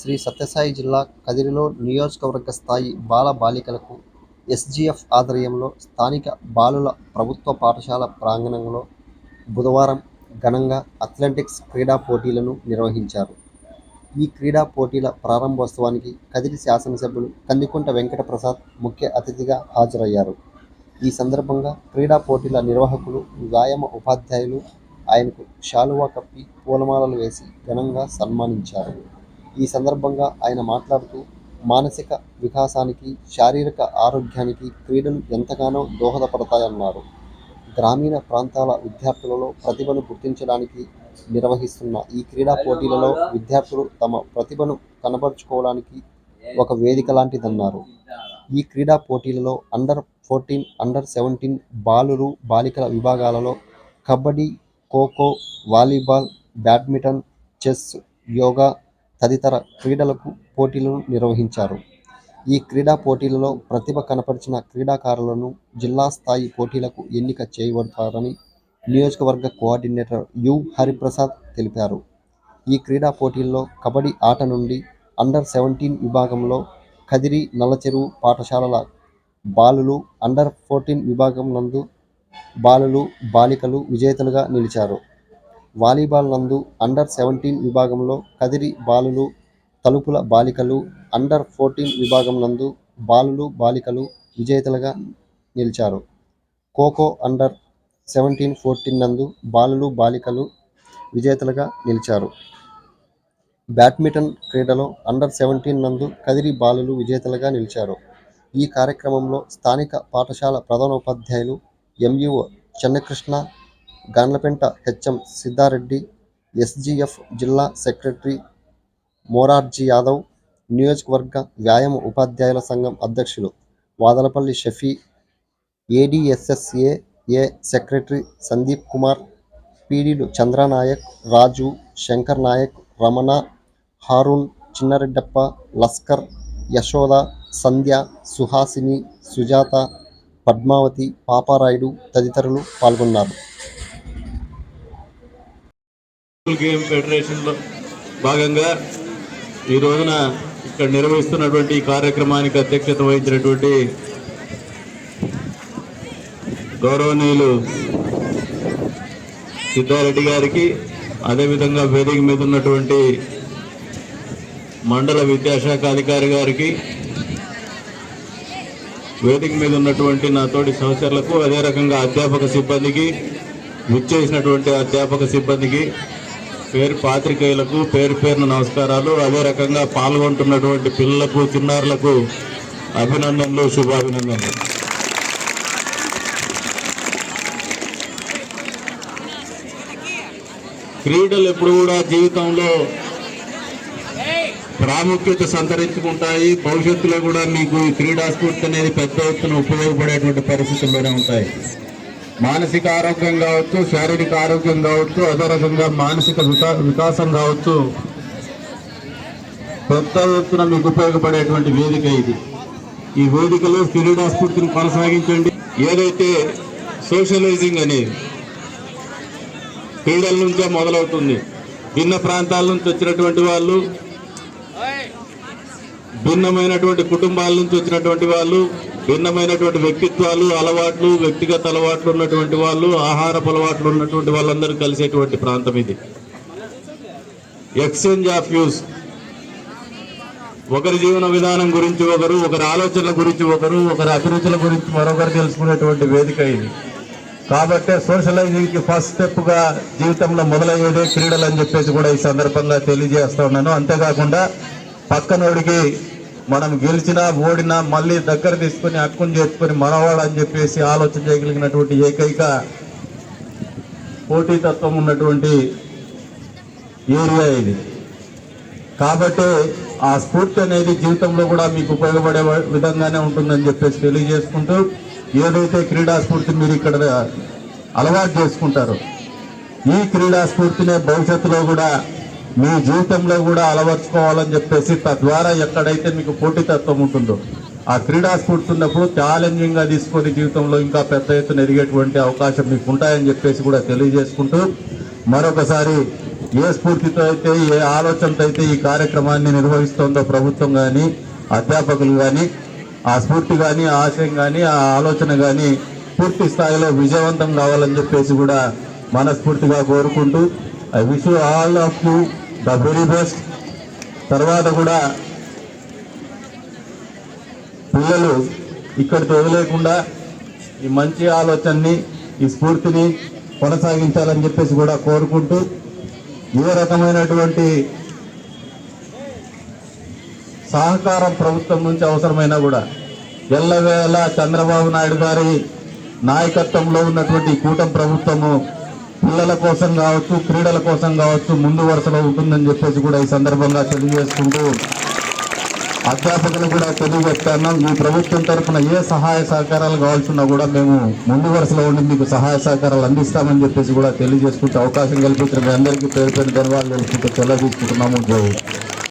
శ్రీ సత్యసాయి జిల్లా కదిరిలో నియోజకవర్గ స్థాయి బాల బాలికలకు ఎస్జీఎఫ్ ఆధ్వర్యంలో స్థానిక బాలుల ప్రభుత్వ పాఠశాల ప్రాంగణంలో బుధవారం ఘనంగా అథ్లెటిక్స్ క్రీడా పోటీలను నిర్వహించారు. ఈ క్రీడా పోటీల ప్రారంభోత్సవానికి కదిరి శాసనసభ్యులు కందికుంట వెంకట ప్రసాద్ ముఖ్య అతిథిగా హాజరయ్యారు. ఈ సందర్భంగా క్రీడా పోటీల నిర్వాహకులు వ్యాయామ ఉపాధ్యాయులు ఆయనకు శాలువా కప్పి పూలమాలలు వేసి ఘనంగా సన్మానించారు. ఈ సందర్భంగా ఆయన మాట్లాడుతూ మానసిక వికాసానికి శారీరక ఆరోగ్యానికి క్రీడలు ఎంతగానో దోహదపడతాయన్నారు. గ్రామీణ ప్రాంతాల విద్యార్థులలో ప్రతిభను గుర్తించడానికి నిర్వహిస్తున్న ఈ క్రీడా పోటీలలో విద్యార్థులు తమ ప్రతిభను కనబరుచుకోవడానికి ఒక వేదిక లాంటిదన్నారు. ఈ క్రీడా పోటీలలో అండర్ ఫోర్టీన్ అండర్ సెవెంటీన్ బాలురు బాలికల విభాగాలలో kabaddi kho kho volleyball badminton chess yoga తదితర క్రీడలకు పోటీలను నిర్వహించారు. ఈ క్రీడా పోటీలలో ప్రతిభ కనపరిచిన క్రీడాకారులను జిల్లా స్థాయి పోటీలకు ఎన్నిక చేయబడతారని నియోజకవర్గ కోఆర్డినేటర్ యు. హరిప్రసాద్ తెలిపారు. ఈ క్రీడా పోటీల్లో కబడ్డీ ఆట నుండి అండర్ సెవెంటీన్ విభాగంలో కదిరి నల్లచెరువు పాఠశాలల బాలులు అండర్ ఫోర్టీన్ విభాగం నందు బాలులు బాలికలు విజేతలుగా నిలిచారు. వాలీబాల్ నందు అండర్ సెవెంటీన్ విభాగంలో కదిరి బాలులు తలుపుల బాలికలు అండర్ ఫోర్టీన్ విభాగం నందు బాలులు బాలికలు విజేతలుగా నిలిచారు. ఖోఖో అండర్ సెవెంటీన్ ఫోర్టీన్ నందు బాలులు బాలికలు విజేతలుగా నిలిచారు. బ్యాడ్మింటన్ క్రీడలో అండర్ సెవెంటీన్ నందు కదిరి బాలులు విజేతలుగా నిలిచారు. ఈ కార్యక్రమంలో స్థానిక పాఠశాల ప్రధానోపాధ్యాయులు MUO Chennakrishna Ganlapenta HM Siddha Reddy SGF జిల్లా సెక్రటరీ మోరార్జీ యాదవ్ నియోజకవర్గ వ్యాయామ ఉపాధ్యాయుల సంఘం అధ్యక్షులు Vadalapalli Shafi ADSSAA A secretary Sandeep Kumar పీడీలు Chandra Nayak Raju Shankar Naik Ramana Haroon Chinnareddappa Lashkar Yashoda Sandhya Suhasini Sujatha Padmavathi Paparayudu తదితరులు పాల్గొన్నారు. గేమ్ ఫెడరేషన్లో భాగంగా ఈ రోజున ఇక్కడ నిర్వహిస్తున్నటువంటి ఈ కార్యక్రమానికి అధ్యక్షత వహించినటువంటి గౌరవనీయులు సిద్ధారెడ్డి గారికి అదేవిధంగా వేదిక మీద ఉన్నటువంటి మండల విద్యాశాఖ అధికారి గారికి వేదిక మీద ఉన్నటువంటి నా తోటి సహచరులకు అదే రకంగా అధ్యాపక సిబ్బందికి విచ్చేసినటువంటి అధ్యాపక సిబ్బందికి పేరు పాత్రికేయులకు పేరు పేరున నమస్కారాలు. అదే రకంగా పాల్గొంటున్నటువంటి పిల్లలకు చిన్నారులకు అభినందనలు శుభాభినందనలు. క్రీడలు ఎప్పుడు కూడా జీవితంలో ప్రాముఖ్యత సంతరించుకుంటాయి. భవిష్యత్తులో కూడా మీకు ఈ క్రీడాస్ఫూర్తి అనేది పెద్ద ఎత్తున ఉపయోగపడేటువంటి పరిస్థితుల్లోనే ఉంటాయి. మానసిక ఆరోగ్యం కావచ్చు శారీరక ఆరోగ్యం కావచ్చు అదే రకంగా మానసిక వికాసం కావచ్చు. పెద్ద ఎత్తున మీకు ఉపయోగపడేటువంటి వేదిక ఇది. ఈ వేదికలో క్రీడా స్ఫూర్తిని కొనసాగించండి. ఏదైతే సోషలైజింగ్ అనేది క్రీడల నుంచే మొదలవుతుంది భిన్న ప్రాంతాల నుంచి వచ్చినటువంటి వాళ్ళు భిన్నమైనటువంటి కుటుంబాల నుంచి వచ్చినటువంటి వాళ్ళు భిన్నమైనటువంటి వ్యక్తిత్వాలు అలవాట్లు వ్యక్తిగత అలవాట్లు ఉన్నటువంటి వాళ్ళు ఆహారపు అలవాట్లు ఉన్నటువంటి వాళ్ళందరూ కలిసేటువంటి ప్రాంతం ఇది. ఎక్స్చేంజ్ ఆఫ్ యూస్ ఒకరి జీవన విధానం గురించి ఒకరు ఒకరి ఆలోచనల గురించి ఒకరు ఒకరి అభిరుచుల గురించి మరొకరు తెలుసుకునేటువంటి వేదిక ఇది. కాబట్టి సోషలైజింగ్కి ఫస్ట్ స్టెప్గా జీవితంలో మొదలయ్యేదే క్రీడలు అని చెప్పేసి కూడా ఈ సందర్భంగా తెలియజేస్తా ఉన్నాను. అంతేకాకుండా పక్కనోడికి మనం గెలిచినా ఓడినా మళ్ళీ దగ్గర తీసుకొని హక్కును చేసుకొని మనవాడు అని చెప్పేసి ఆలోచన చేయగలిగినటువంటి ఏకైక పోటీతత్వం ఉన్నటువంటి ఏరియా ఇది. కాబట్టి ఆ స్ఫూర్తి అనేది జీవితంలో కూడా మీకు ఉపయోగపడే విధంగానే ఉంటుందని చెప్పేసి తెలియజేసుకుంటూ ఏదైతే క్రీడా స్ఫూర్తి మీరు ఇక్కడ అలవాటు చేసుకుంటారో ఈ క్రీడా స్ఫూర్తినే భవిష్యత్తులో కూడా మీ జీవితంలో కూడా అలవర్చుకోవాలని చెప్పేసి తద్వారా ఎక్కడైతే మీకు పోటీతత్వం ఉంటుందో ఆ క్రీడా స్ఫూర్తి ఉన్నప్పుడు ఛాలెంజింగ్గా తీసుకొని జీవితంలో ఇంకా పెద్ద ఎత్తున ఎదిగేటువంటి అవకాశం మీకు ఉంటాయని చెప్పేసి కూడా తెలియజేసుకుంటూ మరొకసారి ఏ స్ఫూర్తితో అయితే ఏ ఆలోచనతో అయితే ఈ కార్యక్రమాన్ని నిర్వహిస్తోందో ప్రభుత్వం కానీ అధ్యాపకులు కానీ ఆ స్ఫూర్తి కానీ ఆ ఆశయం కానీ ఆ ఆలోచన కానీ పూర్తి స్థాయిలో విజయవంతం కావాలని చెప్పేసి కూడా మనస్ఫూర్తిగా కోరుకుంటూ I wish all of you the very best తర్వాత కూడా పిల్లలు ఇక్కడితో వదిలేకుండా ఈ మంచి ఆలోచనని ఈ స్ఫూర్తిని కొనసాగించాలని చెప్పేసి కూడా కోరుకుంటూ ఏ రకమైనటువంటి సహకారం ప్రభుత్వం నుంచి అవసరమైనా కూడా ఎల్లవేళ చంద్రబాబు నాయుడు గారి నాయకత్వంలో ఉన్నటువంటి కూటమి ప్రభుత్వము పిల్లల కోసం కావచ్చు క్రీడల కోసం కావచ్చు ముందు వరుసలో ఉంటుందని చెప్పేసి కూడా ఈ సందర్భంగా తెలియజేసుకుంటూ అధ్యాపకులు కూడా తెలియజేస్తున్నాం మీ ప్రభుత్వం తరఫున ఏ సహాయ సహకారాలు కావాల్సినా కూడా మేము ముందు వరుసలో ఉండి మీకు సహాయ సహకారాలు అందిస్తామని చెప్పేసి కూడా తెలియజేసుకుంటే అవకాశం కల్పించిన మీ అందరికీ పేరు పేరు ధన్యవాదాలు తెలుసుకుంటూ సెలవు తీసుకుంటున్నాము. జై